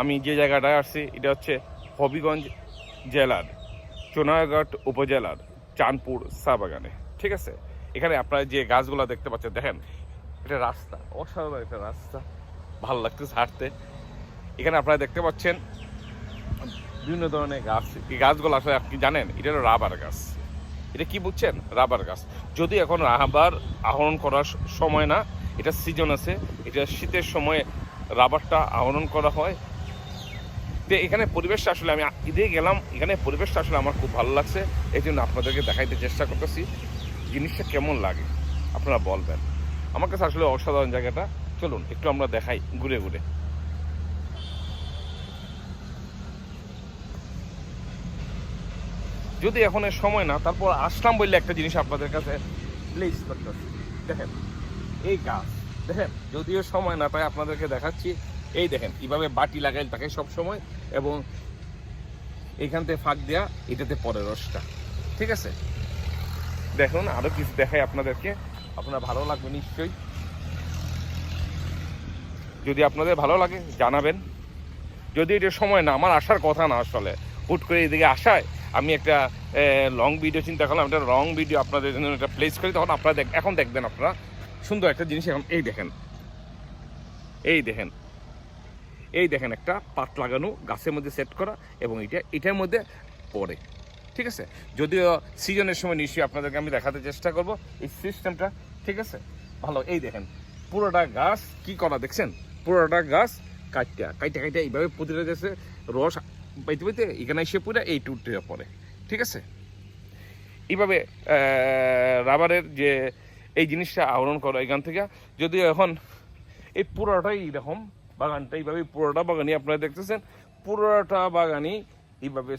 আমি যে জায়গাটায় আসছি, এটা হচ্ছে হবিগঞ্জ জেলার চুনারঘাট উপজেলার চাঁদপুর চা বাগানে, ঠিক আছে? এখানে আপনারা যে গাছগুলো দেখতে পাচ্ছেন, দেখেন, এটা রাস্তা, অসাধারণ একটা রাস্তা, ভালো লাগতেছে হাঁটতে। এখানে আপনারা দেখতে পাচ্ছেন বিভিন্ন ধরনের গাছ, এই গাছগুলো আসলে আপনি জানেন, এটা হলো রাবার গাছ। এটা কি বুঝছেন? রাবার গাছ। যদি এখন রাবার আহরণ করার সময় না, এটা সিজন আছে, এটা শীতের সময় রাবারটা আহরণ করা হয় তো এখানে পরিবেশটা আসলে আমি ঈদে গেলাম, এখানে পরিবেশটা আসলে আমার খুব ভালো লাগছে। এই জন্য আপনাদেরকে দেখাইতে চেষ্টা করতেছি। জিনিসটা কেমন লাগে, আপনারা বলবেন। আমার কাছে আসলে অসাধারণ জায়গাটা। চলুন, একটু আমরা দেখাই ঘুরে ঘুরে। যদি এখন সময় না, তারপর আসলাম বললে একটা জিনিস আপনাদের কাছে করতেছি। দেখেন, এই গাছ, দেখেন, যদিও সময় না, তাই আপনাদেরকে দেখাচ্ছি। এই দেখেন, কীভাবে বাটি লাগাই থাকে সব সময় এবং এইখান থেকে ফাঁক দেওয়া এটাতে পরে রসটা। ঠিক আছে? দেখুন, আরও কিছু দেখাই আপনাদেরকে। আপনার ভালো লাগবে নিশ্চয়ই। যদি আপনাদের ভালো লাগে, জানাবেন। যদি এটা সময় না, আমার আসার কথা না আসলে। হুট করে এদিকে আসায়, আমি একটা লং ভিডিও চিন্তা করলাম, একটা লং ভিডিও আপনাদের জন্য একটা প্লেস করি, তখন আপনারা দেখ, এখন দেখবেন আপনারা। সুন্দর একটা জিনিস এখন, এই দেখেন। এই দেখেন এই দেখেন একটা পাত লাগানো গাছের মধ্যে সেট করা এবং এটা, এটার মধ্যে পড়ে। ঠিক আছে? যদিও সিজনের সময় নিশ্চয়ই আপনাদেরকে আমি দেখাতে চেষ্টা করব এই সিস্টেমটা ঠিক আছে? ভালো, এই দেখেন, পুরোটা গাছ কি করা দেখছেন? পুরোটা গাছ কাইটা কাইটা কাইটা এইভাবে প্রতিটা দেশে রস, পাইতে পাইতে এখানে এসে পুরো এই টুটে পড়ে। ঠিক আছে? এইভাবে রাবারের যে এই জিনিসটা আহরণ করা এখান থেকে, যদিও এখন এই পুরোটাই এরকম বাগানটা এইভাবে পুরোটা বাগানই আপনারা দেখতেছেন পুরোটা বাগানই এইভাবে